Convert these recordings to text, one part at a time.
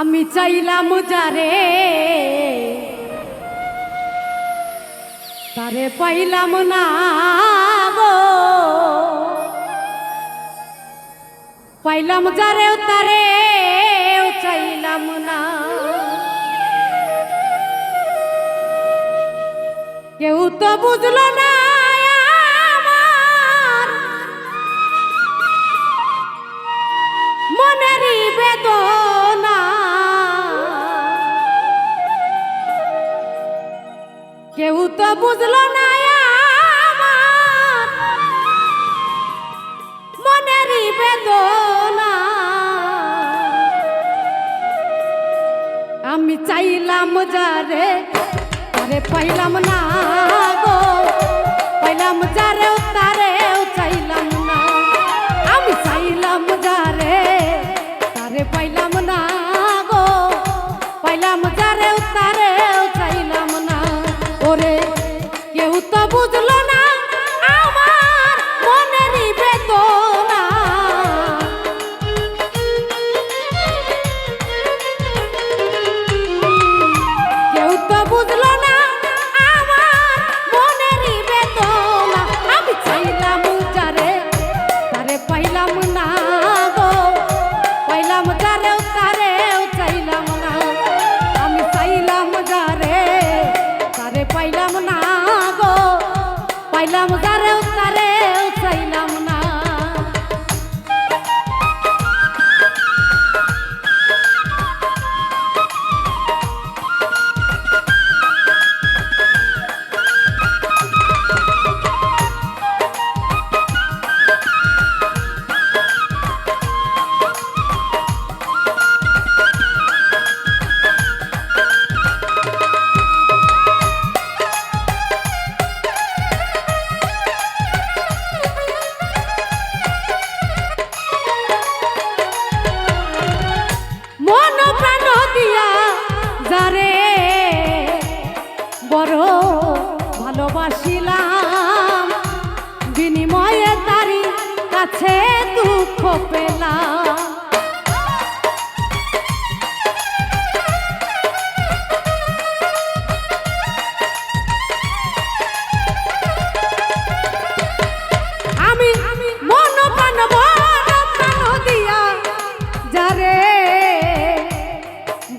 আমি চাইলাম যারে, তারে পাইলাম না গো। পাইলাম যারে, তারে চাইলাম না। কেউ তো বুঝলো না বুঝলো না মনেরই বেদনা। আমি চাইলাম যারে আরে পাইলাম না গো। পাইলাম যারে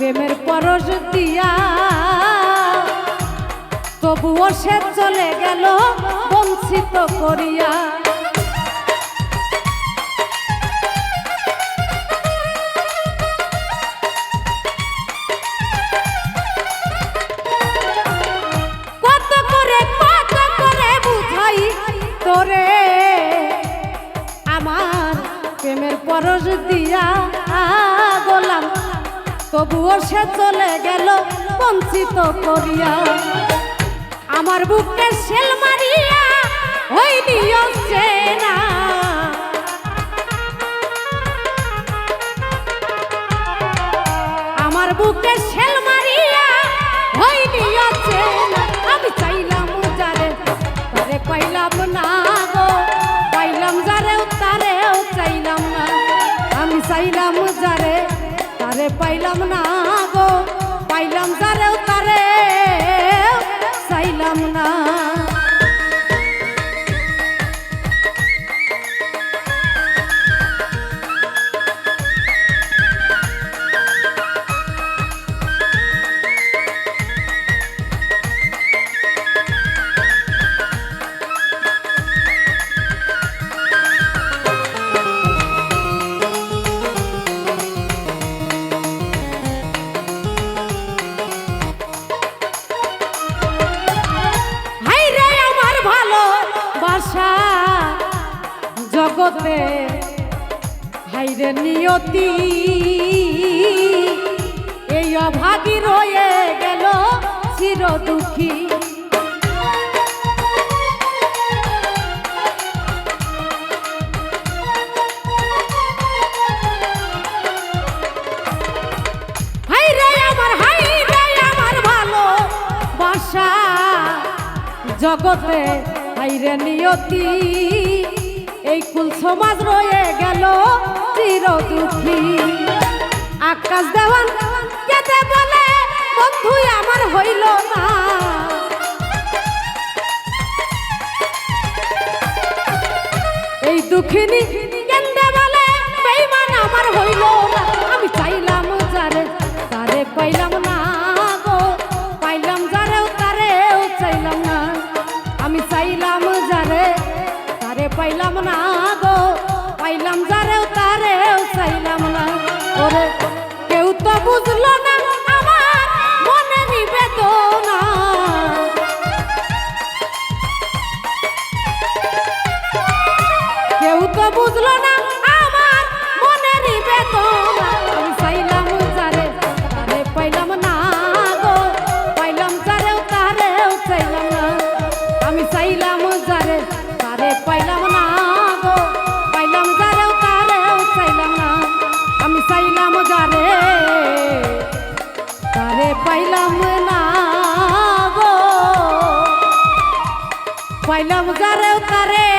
প্রেমের পরশ দিয়া। তবুও সে চলে গেল বঞ্চিত করিয়া। তবুও সে চলে গেল বঞ্চিত করিয়া। আমার বুকে শেল মারিয়া ওই দিয়েছে না আমার বুকে শেল না গো পাইলাম যারেও তারে চাইলাম না। জগতে হাই রে নিয়তি এই অভাগী রয়ে গেল চির দুঃখী জগতে হাই রে নিয়তি এই কুল সমাজ রয়ে গেল চির দুঃখী আকাশ দেওয়ান কেতে বলে বন্ধু আমার হইল না। এই দুঃখিনী কেন্দে বলে, বেইমান আমার হইল না। আমি চাইলাম যারে, তারে পাইলাম বুঝলো না পাইলাম যারেও তারে